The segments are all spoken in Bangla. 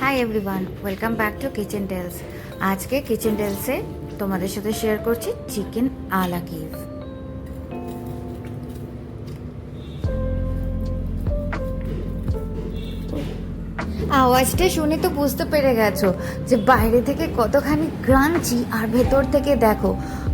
Hi everyone welcome back to kitchen tales আজকে কিচেন টেলসে তোমাদের সাথে শেয়ার করছি চিকেন আলা কিভ আওয়াজটা শুনে তো বুঝতে পেরে গেছো যে বাইরে থেকে কতখানি ক্রাঞ্চি আর ভেতর থেকে দেখো।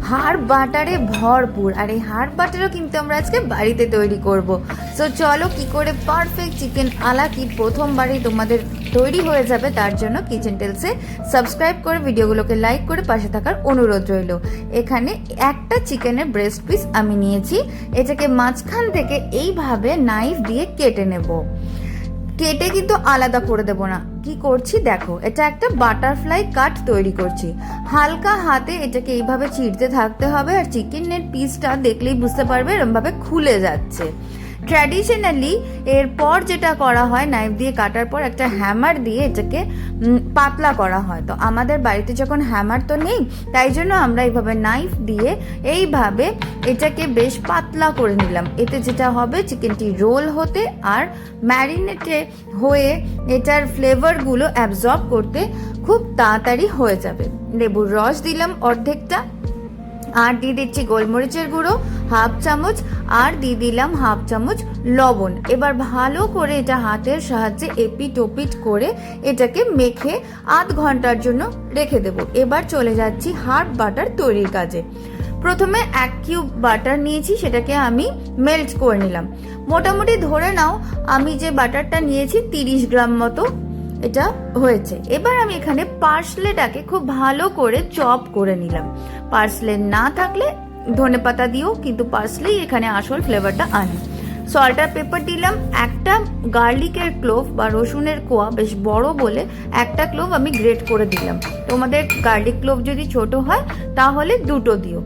হাড় বাটারে ভরপুর। আর এই হাড় বাটারও কিন্তু আমরা আজকে বাড়িতে তৈরি করব। সো চলো কি করে পারফেক্ট চিকেন আলা কি প্রথমবারই তোমাদের তৈরি হয়ে যাবে, তার জন্য কিচেন টেলসে সাবস্ক্রাইব করে ভিডিওগুলোকে লাইক করে পাশে থাকার অনুরোধ রইল। এখানে একটা চিকেনের ব্রেস্ট পিস আমি নিয়েছি। এটাকে মাঝখান থেকে এইভাবে নাইফ দিয়ে কেটে নেব। কেটে কিন্তু আলাদা করে দেবো না। কি করছি দেখো, এটা একটা বাটারফ্লাই কাট তৈরি করছি। হালকা হাতে এটাকে এইভাবে চিড়তে থাকতে হবে আর চিকেনের পিসটা দেখলেই বুঝতে পারবে এরমভাবে খুলে যাচ্ছে। ট্র্যাডিশনালি এরপর যেটা করা হয় নাইফ দিয়ে কাটার পর একটা হ্যামার দিয়ে এটাকে পাতলা করা হয়। তো আমাদের বাড়িতে যখন হ্যামার তো নেই, তাই জন্য আমরা এইভাবে নাইফ দিয়ে এইভাবে এটাকে বেশ পাতলা করে নিলাম। এতে যেটা হবে চিকেনটি রোল হতে আর ম্যারিনেটে হয়ে এটার ফ্লেভারগুলো অ্যাবজর্ব করতে খুব তাড়াতাড়ি হয়ে যাবে। লেবুর রস দিলাম অর্ধেকটা। আর দিয়ে দিচ্ছি গোলমরিচের গুঁড়ো, হাফ চামচ, আর দিয়ে দিলাম হাফ চামচ লবণ। এবার ভালো করে এটা হাতের সাহায্যে এপিট ওপিট করে এটাকে মেখে আধ ঘণ্টার জন্য রেখে দেবো। এবার চলে যাচ্ছি হার্ড বাটার তৈরির কাজে। প্রথমে এক কিউব বাটার নিয়েছি, সেটাকে আমি মেল্ট করে নিলাম। মোটামুটি ধরে নাও, আমি যে বাটারটা নিয়েছি তিরিশ গ্রাম মতো এটা হয়েছে। এবার আমি এখানে পার্সলেটাকে খুব ভালো করে চপ করে নিলাম। পার্সলে না থাকলে ধনে পাতা দিও কিন্তু পার্সলেই এখানে আসল ফ্লেভারটা আনে সল্ট আর পেপার দিলাম। একটা গার্লিকের ক্লোভ বা রসুনের কোয়া বেশ বড় বলে একটা ক্লোভ আমি গ্রেট করে দিলাম। তোমাদের গার্লিক ক্লোভ যদি ছোট হয়, তাহলে দুটো দিও।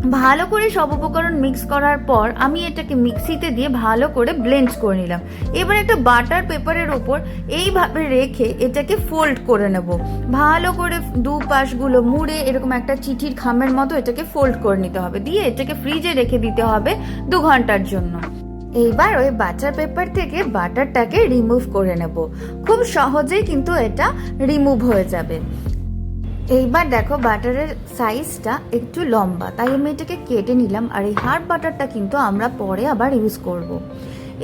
ভালো করে সব উপকরণ মিক্স করার পর আমি এটাকে মিক্সিতে দিয়ে ভালো করে ব্লেন্ড করে নিলাম। এবার একটা বাটার পেপারের ওপর এইভাবে রেখে এটাকে ফোল্ড করে নেব। ভালো করে দু পাশগুলো মুড়ে এরকম একটা চিঠির খামের মতো এটাকে ফোল্ড করে নিতে হবে। দিয়ে এটাকে ফ্রিজে রেখে দিতে হবে দু ঘণ্টার জন্য। এইবার ওই বাটার পেপার থেকে বাটারটাকে রিমুভ করে নেব। খুব সহজেই কিন্তু এটা রিমুভ হয়ে যাবে। এইবার দেখো বাটারের সাইজটা একটু লম্বা, তাই আমি এটাকে কেটে নিলাম। আর এই হার্ড বাটারটা কিন্তু আমরা পরে আবার ইউজ করব।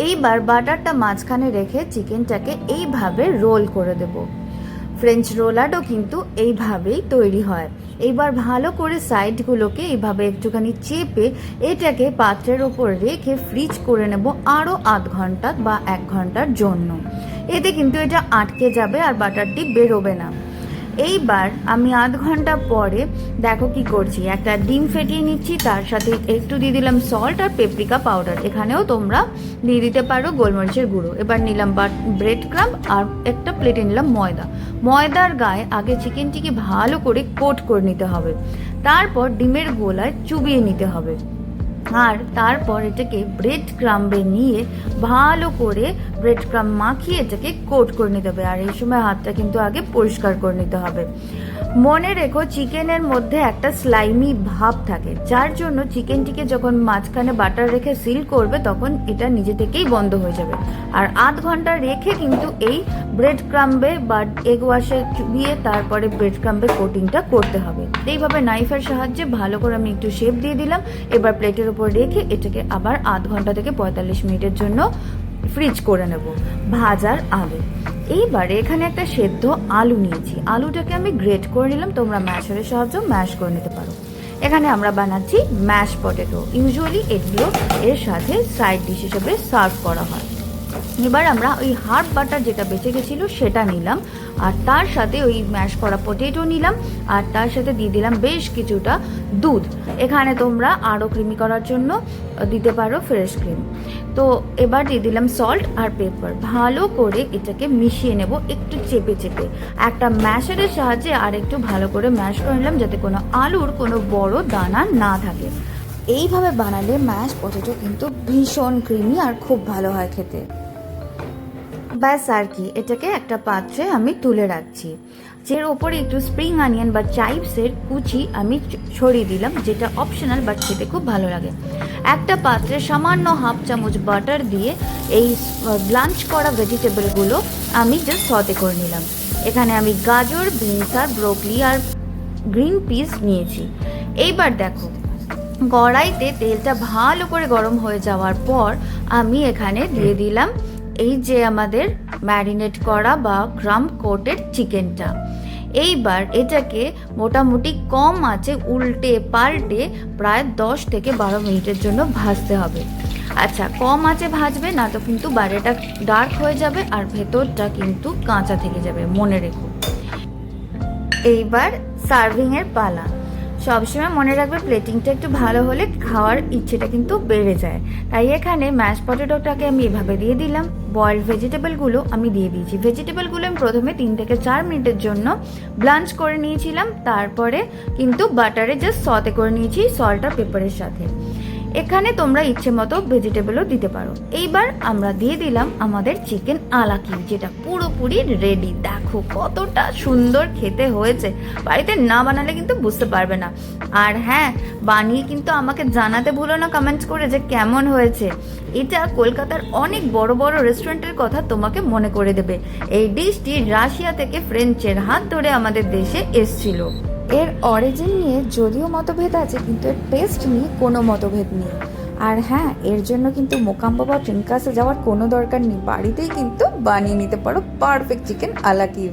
এইবার বাটারটা মাঝখানে রেখে চিকেনটাকে এইভাবে রোল করে দেব। ফ্রেঞ্চ রোলাডও কিন্তু এইভাবেই তৈরি হয়। এইবার ভালো করে সাইডগুলোকে এইভাবে একটুখানি চেপে এটাকে পাত্রের ওপর রেখে ফ্রিজ করে নেব আরও আধ ঘণ্টা বা এক ঘণ্টার জন্য। এতে কিন্তু এটা আটকে যাবে আর বাটারটি বেরোবে না। এইবার আমি আধ ঘণ্টা পরে দেখো কি করছি। একটা ডিম ফেটিয়ে নিচ্ছি, তার সাথে একটু দিয়ে দিলাম সল্ট আর পেপরিকা পাউডার এখানেও তোমরা দিয়ে দিতে পারো গোলমরিচের গুঁড়ো। এবার নিলাম ব্রেড ক্রাম আর একটা প্লেটে নিলাম ময়দা। ময়দার গায়ে আগে চিকেনটিকে ভালো করে কোট করে নিতে হবে। তারপর ডিমের গোলায় চুবিয়ে নিতে হবে। আর তারপর এটাকে ব্রেড ক্রাম্বে নিয়ে ভালো করে ব্রেড ক্রাম মাখিয়ে এটাকে কোট করে নিতে হবে। আর এই সময় হাতটা কিন্তু আগে পরিষ্কার করে নিতে হবে। মনে রেখো, চিকেনের মধ্যে একটা স্লাইমি ভাব থাকে। যার জন্য চিকেনটিকে যখন মাঝখানে বাটার রেখে সিল করবে, তখন এটা নিজে থেকেই বন্ধ হয়ে যাবে। আর আধ ঘণ্টা রেখে কিন্তু এই ব্রেড ক্রাম্বে বা এগ ওয়াশে চুবিয়ে তারপরে ব্রেড ক্রাম্বে কোটিংটা করতে হবে। এইভাবে নাইফের সাহায্যে ভালো করে আমি একটু শেপ দিয়ে দিলাম। এবার প্লেটের উপর রেখে এটাকে আবার আধ ঘণ্টা থেকে পঁয়তাল্লিশ মিনিটের জন্য ফ্রিজ করে নেব, ভাজার আলু। এইবারে এখানে একটা সেদ্ধ আলু নিয়েছি। আলুটাকে আমি গ্রেট করে নিলাম, তোমরা ম্যাশারের সাহায্যে ম্যাশ করে নিতে পারো। এখানে আমরা বানাচ্ছি ম্যাশ পটেটো ইউজুয়ালি এগুলো এর সাথে সাইড ডিশ হিসেবে সার্ভ করা হয়। এবার আমরা ওই হার্ড বাটার যেটা বেঁচে গেছিল সেটা নিলাম, আর তার সাথে ওই ম্যাশ করা পটেটো নিলাম, আর তার সাথে দিয়ে দিলাম বেশ কিছুটা দুধ। এখানে তোমরা আরও ক্রিমি করার জন্য দিতে পারো ফ্রেশ ক্রিম তো এবার দিয়ে দিলাম সল্ট আর পেপার ভালো করে এটাকে মিশিয়ে নেব একটু চেপে চেপে। একটা ম্যাশারের সাহায্যে আর একটু ভালো করে ম্যাশ করে নিলাম যাতে কোনো আলুর কোনো বড় দানা না থাকে। এইভাবে বানালে ম্যাশ পটেটো কিন্তু ভীষণ ক্রিমি আর খুব ভালো হয় খেতে। ব্যাস আর কি, এটাকে একটা পাত্রে আমি তুলে রাখছি। যের ওপরে একটু স্প্রিং অনিয়ন বা চাইপসের কুচি আমি ছড়িয়ে দিলাম, যেটা অপশনাল বাট খেতে খুব ভালো লাগে। একটা পাত্রে সামান্য হাফ চামচ বাটার দিয়ে এই ব্লাঞ্চ করা ভেজিটেবলগুলো আমি জাস্ট সতে করে নিলাম। এখানে আমি গাজর বিনস আর ব্রোকলি আর গ্রিন পিস নিয়েছি। এইবার দেখো, কড়াইতে তেলটা ভালো করে গরম হয়ে যাওয়ার পর আমি এখানে দিয়ে দিলাম এই যে আমাদের ম্যারিনেট করা বা গ্রাম কোটেড চিকেনটা। এইবার এটাকে মোটামুটি কম আছে উল্টে পাল্টে প্রায় দশ থেকে বারো মিনিটের জন্য ভাজতে হবে। আচ্ছা কম আছে ভাজবে, না তো কিন্তু বাইরেটা ডার্ক হয়ে যাবে আর ভেতরটা কিন্তু কাঁচা থেকে যাবে, মনে রেখো। এইবার সার্ভিংয়ের পালা। সবসময় মনে রাখবে প্লেটিংটা একটু ভালো হলে খাওয়ার ইচ্ছেটা কিন্তু বেড়ে যায়। তাই এখানে ম্যাশ পটেটোটাকে আমি এভাবে দিয়ে দিলাম। বয়েল ভেজিটেবলগুলো আমি দিয়ে দিয়েছি। ভেজিটেবলগুলো আমি প্রথমে তিন থেকে চার মিনিটের জন্য ব্লাঞ্চ করে নিয়েছিলাম। তারপরে কিন্তু বাটারে জাস্ট সতে করে নিয়েছি সল্ট আর পেপারের সাথে। এখানে তোমরা ইচ্ছে মতো ভেজিটেবলও দিতে পারো। এইবার আমরা দিয়ে দিলাম আমাদের চিকেন আলাকি, যেটা পুরোপুরি রেডি দেখো কতটা সুন্দর খেতে হয়েছে। বাড়িতে না বানালে কিন্তু বুঝতে পারবে না। আর হ্যাঁ বানিয়ে কিন্তু আমাকে জানাতে ভুলো না কমেন্টস করে যে কেমন হয়েছে। এটা কলকাতার অনেক বড় বড় রেস্টুরেন্টের কথা তোমাকে মনে করে দেবে। এই ডিশটি রাশিয়া থেকে ফ্রেঞ্চের হাত ধরে আমাদের দেশে এসছিল। এর অরিজিন নিয়ে যদিও মতভেদ আছে, কিন্তু এর টেস্ট নিয়ে কোনো মতভেদ নেই। আর হ্যাঁ এর জন্য কিন্তু মোকাম্বা বা ট্রিঙ্কাসে যাওয়ার কোনো দরকার নেই। বাড়িতেই কিন্তু বানিয়ে নিতে পারো পারফেক্ট চিকেন আলাকিভ